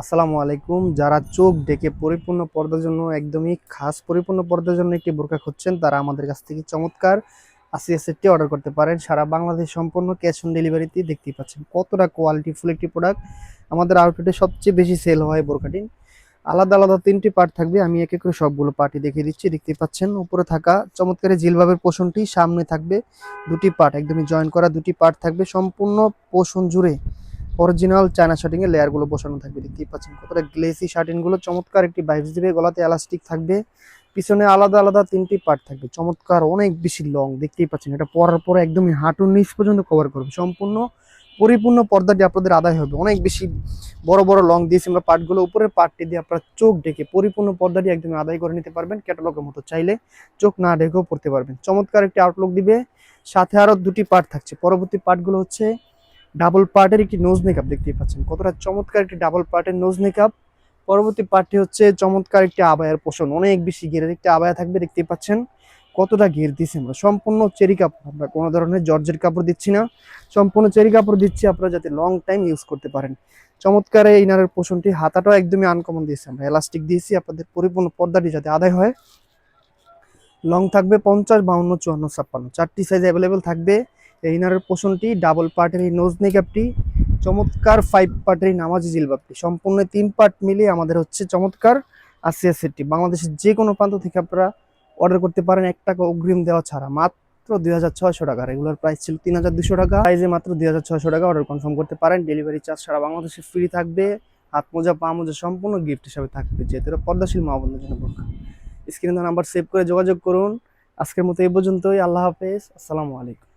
আসসালামু আলাইকুম। যারা চোখ ডেকে পরিপূর্ণ পর্দার জন্য একদমই খাস পরিপূর্ণ পর্দার জন্য একটি বোরকা খুঁজছেন, তারা আমাদের কাছ থেকে চমৎকার আসিয়া সেটটি অর্ডার করতে পারেন। সারা বাংলাদেশ সম্পূর্ণ ক্যাশ অন ডেলিভারিতে দেখতেই পাচ্ছেন। কতটা কোয়ালিটি ফুল একটি প্রোডাক্ট আমাদের আউটলেটে সবচেয়ে বেশি সেল হয় বোরকাটি আলাদা আলাদা তিনটি পার্ট থাকবে। আমি এক এক করে সবগুলো পার্টি দেখিয়ে দিচ্ছি। দেখতে পাচ্ছেন, উপরে থাকা চমৎকার এই জিলবাবের পোষণটি, সামনে থাকবে দুটি পার্ট একদমই জয়েন করা দুটি পার্ট থাকবে। সম্পূর্ণ পোষণ জুড়ে অরিজিনাল চায়না শার্টিং এর লেয়ারগুলো বসানো থাকবে, দেখতেই পাচ্ছেন কতটা গ্লেসি শার্টিংগুলো, চমৎকার একটি ভাইবস দিবে গলাতে এলাস্টিক থাকবে, পিছনে আলাদা আলাদা তিনটি পার্ট থাকবে, চমৎকার অনেক বেশি লং দেখতেই পাচ্ছেন, এটা পরার পরে একদমই হাঁটুর নিচ পর্যন্ত কভার করবে, সম্পূর্ণ পরিপূর্ণ পর্দাটি আপনাদের আদায় হবে, অনেক বেশি বড় বড় লং দিয়েছি আমরা পার্টগুলো উপরের পার্টটি দিয়ে আপনার চোখ ডেকে পরিপূর্ণ পর্দাটি একদম আদায় করে নিতে পারবেন ক্যাটালগের মতো চাইলে চোখ না ডেকেও পড়তে পারবেন, চমৎকার একটি আউটলুক দিবে, সাথে আরও দুটি পার্ট থাকছে, পরবর্তী পার্টগুলো হচ্ছে ডাবল পার্টের একটি নোজ মেকআপ দেখতেই পাচ্ছেন। কতটা চমৎকার একটি ডাবল পার্টের নোজ মেকআপ পরবর্তী পার্টটি হচ্ছে চমৎকার একটি আবায়ার পোষণ অনেক বেশি ঘেরের একটি আবায়া থাকবে, দেখতেই পাচ্ছেন। কতটা ঘের দিচ্ছি আমরা। সম্পূর্ণ চেরি কাপড়। আমরা কোনো ধরনের জর্জের কাপড় দিচ্ছি না। সম্পূর্ণ চেরি কাপড় দিচ্ছি আপনারা যাতে লং টাইম ইউজ করতে পারেন। চমৎকার এই ইনারের পোষণটি হাতাটাও একদমই আনকমন দিয়েছি আমরা। এলাস্টিক দিয়েছি। আপনাদের পরিপূর্ণ পর্দাটি যাতে আদায় হয়। লং থাকবে পঞ্চাশ, বাউন্ন, চুয়ান্ন, ছাপ্পান্ন। চারটি সাইজ অ্যাভেলেবেল থাকবে। এই ইনারের পোষণটি ডাবল পার্টের এই নোজ মেকআপটি চমৎকার ফাইভ পার্টের এই নামাজি জিলবাবটি। সম্পূর্ণ তিন পার্ট মিলিয়ে আমাদের হচ্ছে চমৎকার আসিয়া সেটটি বাংলাদেশের যে কোনো প্রান্ত থেকে আপনারা অর্ডার করতে পারেন এক টাকা অগ্রিম দেওয়া ছাড়া। মাত্র দুই হাজার ছয়শো টাকা। রেগুলার প্রাইস ছিল তিন হাজার দুশো টাকা। প্রাইসে মাত্র দুই হাজার ছয়শো টাকা অর্ডার কনফার্ম করতে পারেন। ডেলিভারি চার্জ সারা বাংলাদেশে ফ্রি থাকবে। হাত মোজা, পা মোজা সম্পূর্ণ গিফট হিসাবে থাকবে। যেহেতু পর্দাশীল মা বোনদের জন্য বোরকা স্ক্রিনে নাম্বার সেভ করে যোগাযোগ করুন। আজকের মতো এই পর্যন্তই। আল্লাহ হাফেজ। আসসালামু আলাইকুম।